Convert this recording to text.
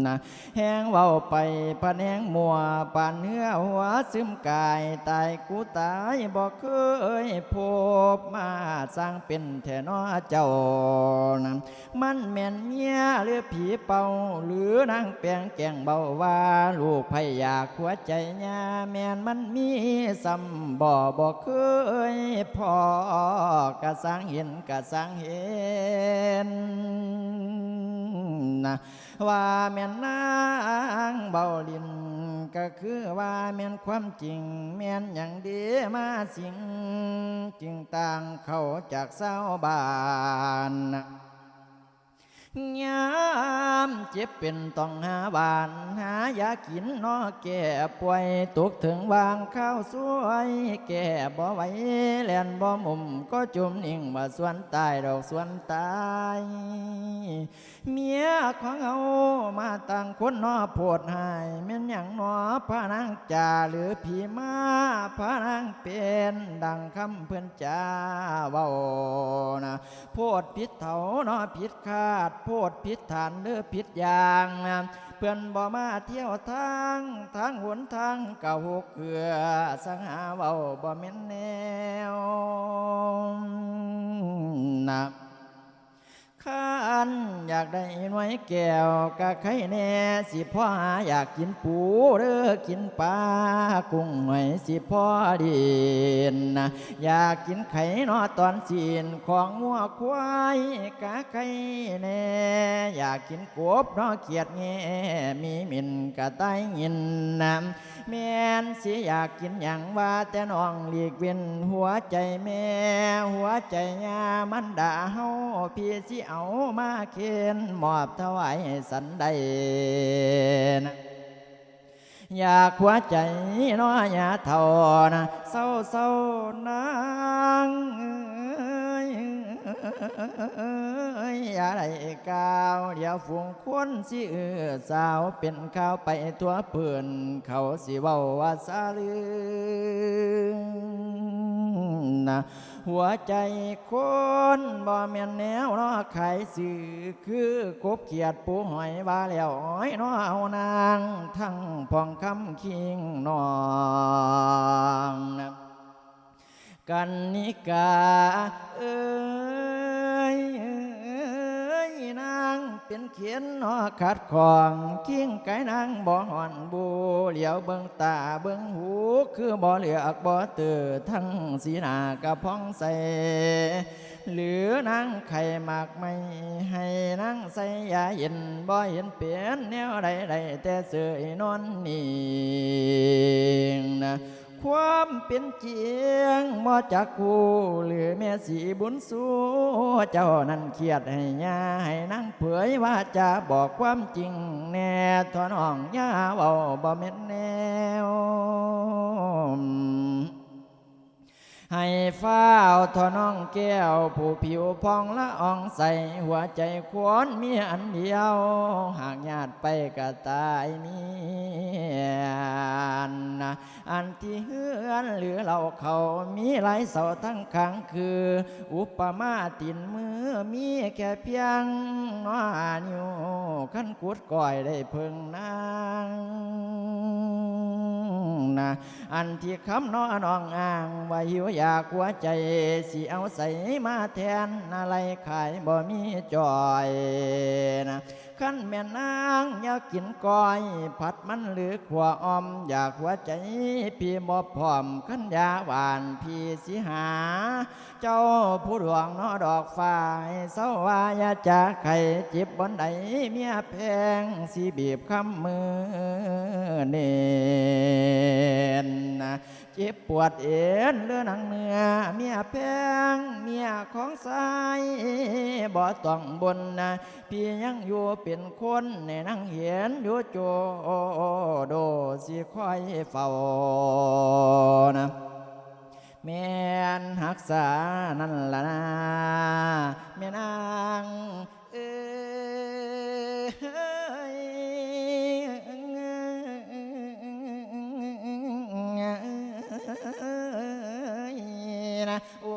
นอันนี้แม่นเอาฝันหรือว่าหูเกิดแววได้ยินแล้วว่าตื่นกลัวนะแห้งเว้าไปพะแนงมัวปานเนื้อหัวซึมกายตายกูตายบอกเคยพบมาสร้างเป็นแทนอเจ้านะมันแม่นเมียหรือผีเป่าหรือนางแปลงแกงเบาว่าลูกพยากหัวใจยาแม่นมันมีซ้ำบ่บอกเคยพอกะสังเห็นกะสังเห็น นะว่าแม่นนางเบาลินก็คือว่าแม่นความจริง แม่นอย่างดีมาสิง จึงต่างเข้าจากเศร้าบาน ยามเจ็บเป็นต้องหาบาน หายากินนอแก่ป่วยตกถึงวางข้าวสวย แก่บ่ไหวแลนบ่มุมก็จุมนิ่งว่าส่วนตายดอกส่วนตาย เมียของเอามาตั้งคนนอโพดหายแม่นอย่างนอพระนางจ่าหรือผีมาพระนางเป็นดังคำเพื่อนจ่าเว้านะโพดผิดเถานอผิดคาดโพดพิษฐานหรือพิษอย่างเพื่อนบ่มาเที่ยวทางทางหนทางเก่าหกเกือสังหาเบาบ่แม่นแนวนะ ขันอยากได้หน่วยแก้วกะไข่แน่สิพ่อหาอยากกินปูเด้อกินปลากุ้งหน่อยสิพ่อดินนะอยากกินไข่นอตอนจีนของงัวควายกะไข่แน่อยากกินกบนอเขียดแง่มีหมินกะไตยินน้ำแม่นสิอยากกินอย่างว่าแต่น้องหลีกเว้นหัวใจแม่หัวใจยามันด่าเฮาพี่สิเอามาเข็นมอบถวายให้สันใดนะอยากหัวใจน้อยาเท่านะเศร้าเศร้านางอ้ยอย่าได้กาวเดี๋ยวฝูงคนสิเอือสาวเป็นข้าวไปทั่วเปื่อนเขาสิเว้าว่าซาลือ นะหัวใจคนบ่แม่นแนวเนอไขสื่อคือกบเขียดปูหอยว่าแล้วอ้อยน้อเอานางทั้งพองคำคิงนองนกันนิกาเอ้ เป็นเขียนเนาะขัดของกิ้งไก่นางบ่หอนบูเหลียวเบิ่งตาเบิ่งหู คือบ่เหลือกบ่ตือทั้งสีหน้ากะพ้องใสหลือนางไข่หมากไม่ให้นางใส่ยาเย็นบ่เห็นเปลี่ยนแนวใดใดแต่เสือยนอนนิ่ ความเป็นเจียงมาจักคู่หรือแม่สีบุญสู้เจ้านั้นเครียดให้ยาให้นั่งเผยว่าจะบอกความจริงแน่ทอนอ่องยาเบาบ่แม่นแนว ให้ฟ้าทอน้องแก้ว ผู้ผิวพองละอองใส หัวใจควรมีอันเดียวหากญาติไปก็ตายมียนนอันที่เฮือนหรือเราเขามีหลายเสาทั้งขังคือ อุปมาตินมือมีแค่เพียงน้อนิวขั้นกุดก่อยได้เพิ่งนาง นะอันที่คำน้อน้องอ่างว่าหิวอยากหัวใจสิเอาใส่มาแทนอะไรขายบ่มีจอยนะ ขั้นแม่นางอยากกินก้อย ผัดมันหรือขวออม อยากหัวใจ พี่บ่พร้อมขั้นยาหวานพี่สิหา เจ้าผู้ดวงนอดอกฟ้าให้เศร้าวายาจากไข่จิบบนใดเมียแพงสิบีบคำมือเน่นน จ็บปวดเอ็นเลือหนังเนื้อเมียแพงเมียของสายบ่ต้องบนนะพี่ยังอยู่เป็นคนในนั่งเห็นอยู่โจโดสิคอยเฝ้านะแม่นหักษานั่นละนะแม่นาง นะโอ้